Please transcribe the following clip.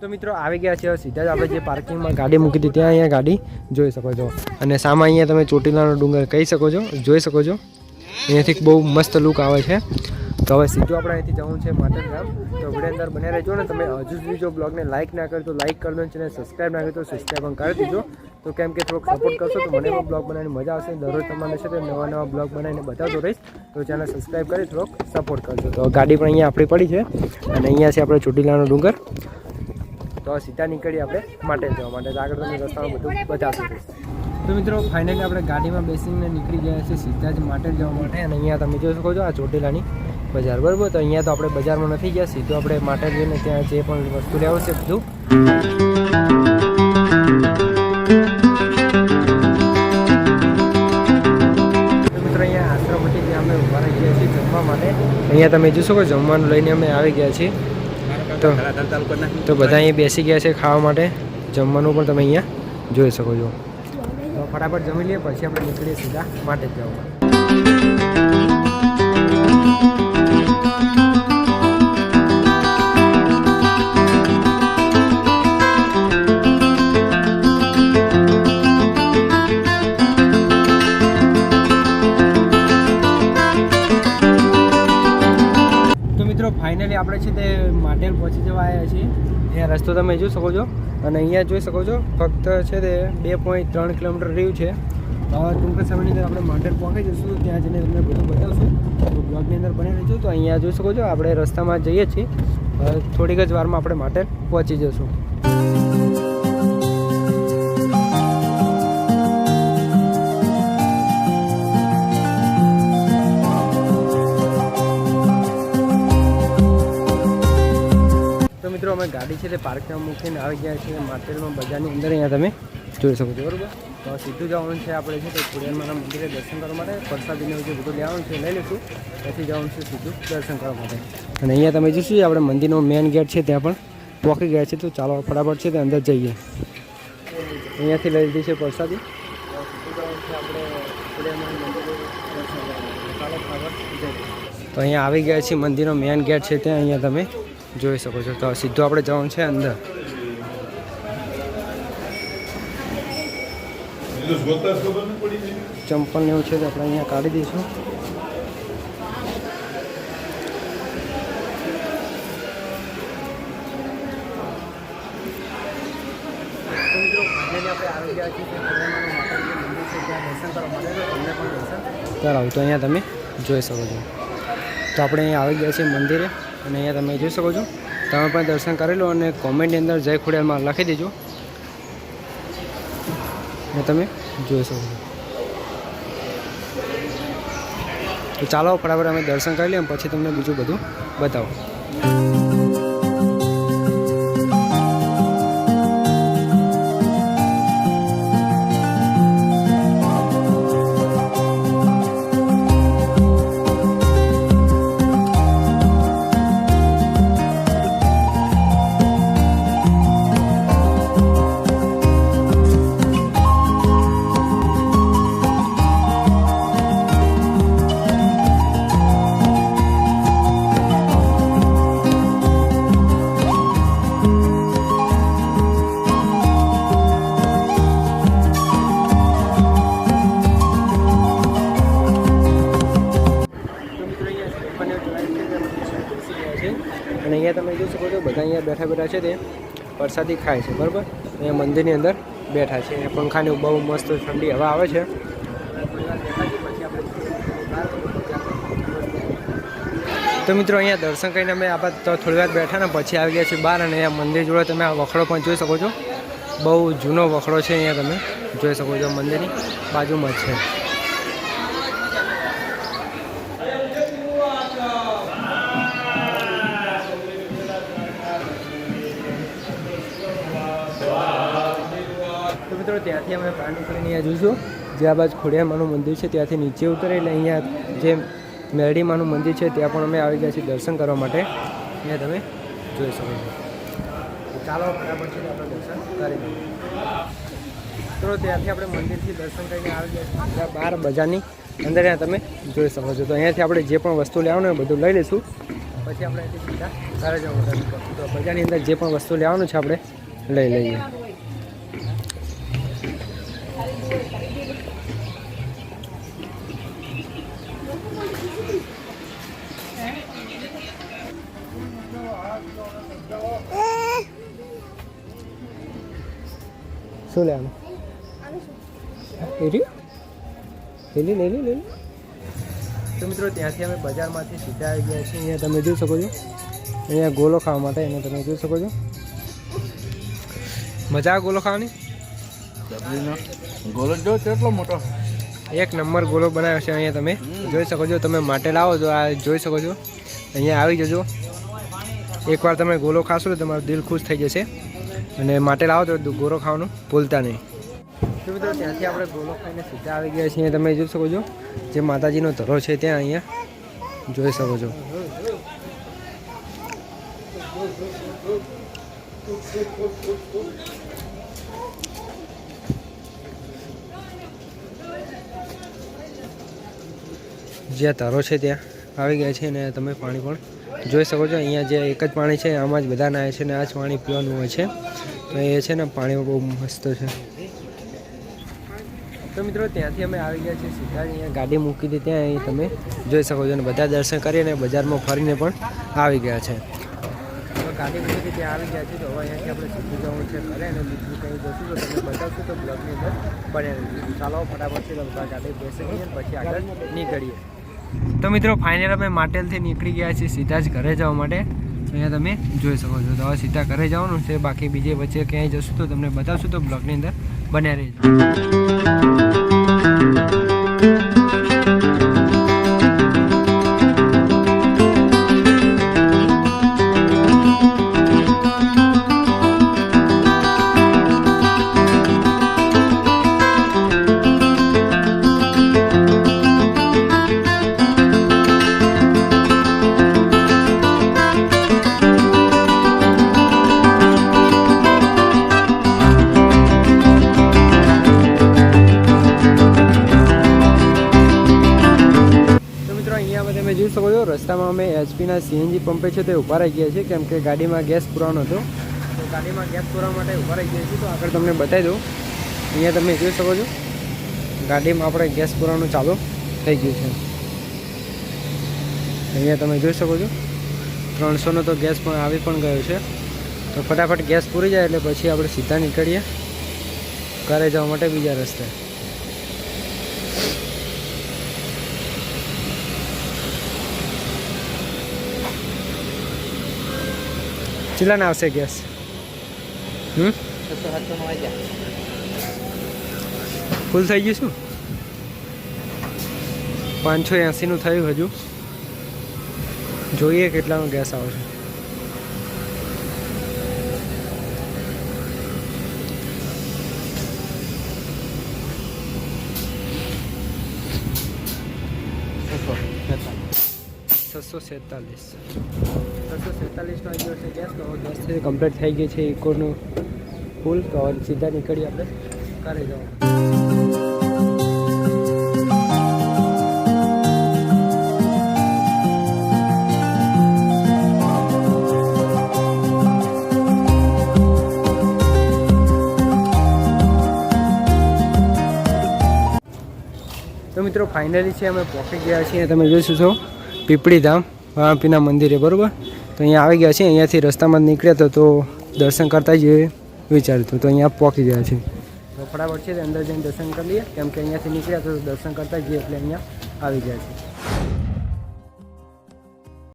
તો મિત્રો આવી ગયા છે સીધા જ આપણે જે પાર્કિંગમાં ગાડી મૂકી હતી, ત્યાં અહીંયા ગાડી જોઈ શકો છો. અને સામે અહીંયા તમે ચોટીલાનો ડુંગર કહી શકો છો, જોઈ શકો છો. અહીંયાથી બહુ મસ્ત લુક આવે છે. તો હવે સીધું આપણે અહીંથી જવું છે માતર ગામ તો વીડિયો અંદર બને રહેજો ને, તમે હજુ સુધી જો બ્લોગને લાઇક ના કરો તો લાઇક કરી દો અને સબસ્ક્રાઈબ ના કરો તો સબસ્ક્રાઈબ પણ કરી દીજો. તો કેમ કે થોડોક સપોર્ટ કરશો તો મને બ્લોગ બનાવવાની મજા આવશે. દરરોજ તમારે છે તે નવા નવા બ્લોગ બનાવીને બતાવતો રહીશ. તો ચેનલ સબસ્ક્રાઈબ કરી થોડોક સપોર્ટ કરજો. તો ગાડી પણ અહીંયા આપણી પડી છે. અને અહીંયા છે આપણે ચોટીલાનો ડુંગર. તો સીધા નીકળીએ આપણે માટે જવા માટે. તો આગળ તમને રસ્તામાં બધું બતાવશું. તો મિત્રો ફાઇનલી આપણે ગાડીમાં બેસીને નીકળી ગયા છે સીધા જ માટે જવા માટે. અને અહીંયા તમે જોઈ શકો છો આ ચોટીલાની બજાર. બરાબર? તો અહીંયા તો આપણે બજારમાં નથી ગયા. સીધું આપણે માટે જઈને ત્યાં જે પણ વસ્તુ લેવું છે બધું. મિત્રો, અહીંયા આશ્રમથી ત્યાં અમે ઊભા રહી છીએ જમવા માટે. અહીંયા તમે જોશો શકો જમવાનું લઈને અમે આવી ગયા છીએ. તો તો બધા અહીંયા બેસી ગયા છે ખાવા માટે. જમવાનું પણ તમે અહીંયા જોઈ શકો છો. તો ફટાફટ જમી લઈએ પછી આપણે નીકળીએ સીધા માટે જવા. મિત્રો ફાઇનલી આપણે છે તે માટેલ પહોંચી જવા આવ્યા છીએ. અહીંયા રસ્તો તમે જોઈ શકો છો. અને અહીંયા જોઈ શકો છો, ફક્ત છે તે બે પોઈન્ટ ત્રણ કિલોમીટર રહ્યું છે. ટૂંક સમયની અંદર આપણે માટેલ પહોંચી જઈશું. ત્યાં જઈને તમને બધું બતાવશું. તો બ્લોગની અંદર બની રહેજો. તો અહીંયા જોઈ શકો છો, આપણે રસ્તામાં જઈએ છીએ. થોડીક જ વારમાં આપણે માટેલ પહોંચી જઈશું. તો મિત્રો, અમે ગાડી છે તે પાર્કમાં મૂકીને આવી ગયા છીએ માર્કેટમાં બજારની અંદર. અહીંયા તમે જોઈ શકો છો, બરાબર? તો સીધું જવાનું છે આપણે છે તે ખોડિયારમાંના મંદિરે દર્શન કરવા માટે. પ્રસાદીને જે બધું લેવાનું છે લઈ લઈશું. પછી જવાનું છે સીધું દર્શન કરવા માટે. અને અહીંયા તમે જોઈશું આપણે મંદિરનો મેઇન ગેટ છે, ત્યાં પણ પહોંચી ગયા છે. તો ચાલો ફટાફટ છે તે અંદર જઈએ. અહીંયાથી લઈ લીધી છે પ્રસાદી. તો અહીંયા આવી ગયા છીએ મંદિરનો મેઇન ગેટ છે ત્યાં. અહીંયા તમે જોઈ શકો છો. તો સીધું આપણે જવાનું છે અંદર. ચંપલ ને એવું છે તો આપણે અહીંયા કાઢી દઈશું. કરાવું તો અહીંયા તમે જોઈ શકો છો. તો આપણે અહીંયા આવી ગયા છીએ મંદિરે. અને અહીંયા તમે જોઈ શકો છો. તમે પણ દર્શન કરી લો અને કોમેન્ટની અંદર જય ખોડિયારમાં લખી દેજો. અને તમે જોઈ શકો છો. તો ચાલો ફટાફટ અમે દર્શન કરી લઈએ પછી તમને બીજું બધું બતાવો. બેઠા બેઠા છે તે. પ્રસાદી ખાય છે, બરાબર? અહીંયા મંદિરની અંદર બેઠા છે. એ પંખાની બહુ મસ્ત ઠંડી હવા આવે છે. તો મિત્રો, અહીંયા દર્શન કરીને અમે આપણે તો થોડી વાર બેઠા ને પછી આવી ગયા છીએ બહાર અને અહીંયા મંદિર જોડે તમે આ વખડો પણ જોઈ શકો છો. બહુ જૂનો વખડો છે અહીંયા તમે જોઈ શકો છો મંદિરની બાજુમાં જ છે. અમે બહાર નીકળીને અહીંયા જોઈશું જે આ બાજુ ખોડિયામાનું મંદિર છે, ત્યાંથી નીચે ઉતરે એટલે અહીંયા જે મેરડીમાનું મંદિર છે, ત્યાં પણ અમે આવી ગયા છીએ દર્શન કરવા માટે. અહીંયા તમે જોઈ શકો છો. ચાલો બરાબર છે આપણે દર્શન કરી તો ત્યાંથી આપણે મંદિરથી દર્શન કરીને આવી ગયા છીએ બાર બજારની અંદર. અહીંયા તમે જોઈ શકો છો. તો અહીંયાથી આપણે જે પણ વસ્તુ લેવાનું હોય બધું લઈ લઈશું. પછી આપણે અહીંથી સીધા ઘરે જવાનું. તો બજારની અંદર જે પણ વસ્તુ લેવાનું છે, આપણે લઈ લઈએ. શું લેવાનું એરી લેલી લેલી લેલી તો મિત્રો, ત્યાંથી અમે બજારમાંથી સીધા આવી ગયા છીએ. અહીંયા તમે જોઈ શકો છો. અહીંયા ગોલો ખાવા માટે એને તમે જોઈ શકો છો. મજા ગોલો ખાવાની? ગોલો જો કેટલો મોટો? એક નંબર ગોલો બનાવ્યો છે અહીંયા તમે. જોઈ શકો છો, તમે માટે લાવો તો આ જોઈ શકો છો. અહીંયા આવી જજો. એકવાર તમે ગોલો ખાશો તો તમારું દિલ ખુશ થઈ જશે. અને માટે લાવો તો ગોળો ખાવાનું, ભૂલતા નહીં. તો મિત્રો, ત્યાંથી આપણે ગોલો ખાઈને સીધા આવી ગયા છીએ. તમે જોઈ શકો છો, જે માતાજીનો ધરો છે ત્યાં અહીંયા. જોઈ શકો છો. જ્યાં તારો છે ત્યાં આવી ગયા છે અને તમે પાણી પણ જોઈ શકો છો. અહીંયા જે એક જ પાણી છે, આમાં જ બધા નાય છે અને આ જ પાણી પીવાનું હોય છે. તો એ છે ને પાણી બહુ મસ્ત છે. તો મિત્રો ત્યાંથી અમે આવી ગયા છીએ સીધા અહીંયા ગાડી મૂકી હતી ત્યાં અહીં તમે જોઈ શકો છો અને બધા દર્શન કરીને બજારમાં ફરીને પણ આવી ગયા છે. તો ગાડી મૂકી ત્યાં આવી ગયા છે તો હવે અહીંયાથી આપણે સીધું જવું છે ઘરે અને બીજું કંઈ જશું તો તમને બતાવશું તો બ્લોગની અંદર બન્યા ચાલો ફટાફટથી બધા ગાડી બેસી ગઈએ પછી આગળ નીકળીએ. તો મિત્રો ફાઇનલ અમે માટેલથી નીકળી ગયા છીએ સીધા જ ઘરે જવા માટે. અહીંયા તમે જોઈ શકો છો. તો હવે સીધા ઘરે જવાનું છે. બાકી બીજે વચ્ચે ક્યાંય જશું તો તમને બતાવશું. તો બ્લોગની અંદર બન્યા રહેજો. રસ્તામાં અમે એચપીના સીએનજી પંપે છે તે ઊભા રહી ગયા છીએ, કેમ કે ગાડીમાં ગેસ પુરાવાનો હતો. તો ગાડીમાં ગેસ પુરાવા માટે ઊભા રહી ગયા છીએ, તો આગળ તમને બતાવી દઉં. અહીંયા તમે જોઈ શકો છો, ગાડીમાં આપણે ગેસ પુરાવાનું ચાલુ થઈ ગયું છે. અહીંયા તમે જોઈ શકો છો, ત્રણસોનો તો ગેસ પણ આવી પણ ગયો છે. તો ફટાફટ ગેસ પૂરી જાય એટલે પછી આપણે સીધા નીકળીએ, ઘરે જવા માટે બીજા રસ્તે. ચિલ્લાને આવશે ગેસ હમ? ફૂલ થઈ ગયું શું? પાંચસો એંસીનું થયું હજુ. જોઈએ કેટલાનો ગેસ આવશે. છસો સેતાલીસ છસો સેતાલીસનો આવી ગયો છે ગેસ તો ગેસ કમ્પ્લીટ થઈ ગઈ છે ઇકોનો ફૂલ તો સીધા નીકળી આપણે. ઘરે જવાનું તો મિત્રો ફાઇનલી છે અમે પહોંચી ગયા છીએ તમે જોઈશું છો. પીપળી ધામ વાણપીના મંદિરે, બરાબર? તો અહીંયા આવી ગયા છીએ, અહીંયાથી રસ્તામાં જ નીકળ્યા તો તો દર્શન કરતા જઈએ વિચાર્યું હતું તો અહીંયા પહોંચી ગયા છે તો ફટાફટ છે અંદર જઈને દર્શન કરી લઈએ. કેમ કે અહીંયાથી નીકળ્યા તો દર્શન કરતા જઈએ એટલે અહીંયા આવી ગયા છે